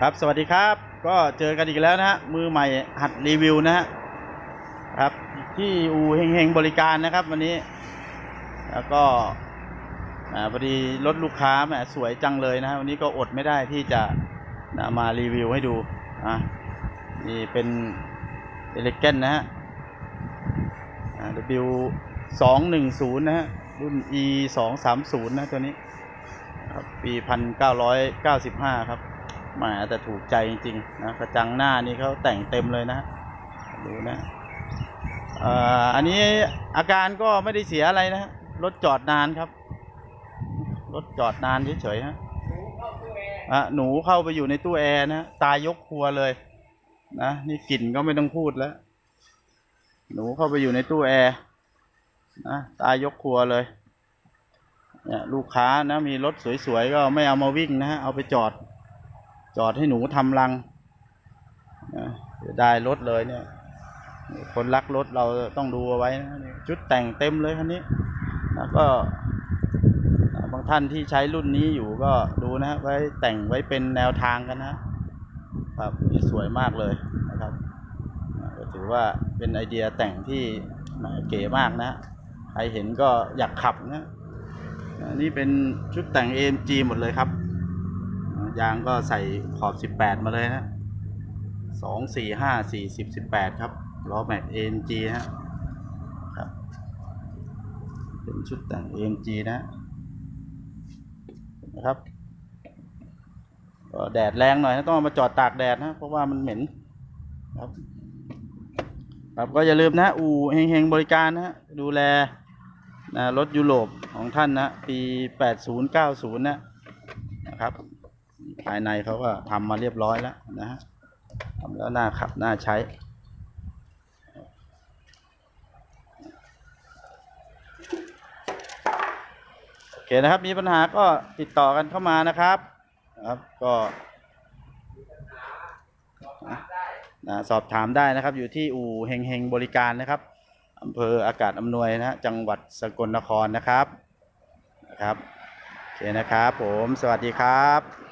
ครับสวัสดีครับ ก็เจอกันอีกแล้วนะฮะมือใหม่หัดรีวิวนะฮะครับที่อูเฮงเฮงบริการนะครับ วันนี้ แล้วก็อ่าพอดีรถลูกค้าแหมสวยจังเลยนะฮะวันนี้ก็อดไม่ได้ที่จะนะมารีวิวให้ดูอะนี่เป็นเอเลกเกนนะฮะอ่า W สองหนึ่งศูนย์นะฮะ รุ่น E สองสามศูนย์นะตัวนี้ครับปีพันเก้าร้อยเก้าสิบห้าครับ มาแต่ถูกใจจริงๆนะกระจังหน้านี่เขาแต่งเต็มเลยนะดูนะอันนี้อาการก็ไม่ได้เสียอะไรนะรถจอดนานครับ รถจอดนานเฉยๆฮะอะหนูเข้าไปอยู่ในตู้แอร์นะตายยกครัวเลยนะนี่กลิ่นก็ไม่ต้องพูดแล้ว หนูเข้าไปอยู่ในตู้แอร์นะตายยกครัวเลยเนี่ยลูกค้านะมีรถสวยๆก็ไม่เอามาวิ่งนะฮะเอาไปจอด จอดให้หนูทำรังเสียได้รถเลยเนี่ย คนรักรถเราต้องดูเอาไว้นะชุดแต่งเต็มเลยคันนี้ แล้วก็บางท่านที่ใช้รุ่นนี้อยู่ก็ดูนะไว้แต่งไว้เป็นแนวทางกันนะครับนี่สวยมากเลยนะครับก็ถือว่าเป็นไอเดียแต่งที่เก๋มากนะใครเห็นก็อยากขับนะนนี้เป็นชุดแต่ง AMG หมดเลยครับ ยางก็ใส่ขอบสิบแปดมาเลยนะสองสี่ห้าสี่สิบสิบแปดครับล้อแม็ก AMG ฮะครับ เป็นชุดแต่ง AMG นะนะครับก็แดดแรงหน่อยนะต้องมาจอดตากแดดนะ เพราะว่ามันเหม็นครับ ครับก็อย่าลืมนะ อู่เฮงๆ บริการนะฮะดูแลนะรถยุโรปของท่านนะ ปี 8090 นะนะครับ ภายในเขาก็ทำมาเรียบร้อยแล้วนะฮะทำแล้วน่าขับน่าใช้โอเคนะครับ มีปัญหาก็ติดต่อกันเข้ามานะครับครับก็นะสอบถามได้นะครับ อยู่ที่อู่เฮงเฮงบริการนะครับอำเภออากาศอำนวยนะฮะจังหวัดสกลนครนะครับนะครับโอเคนะครับ ผมสวัสดีครับ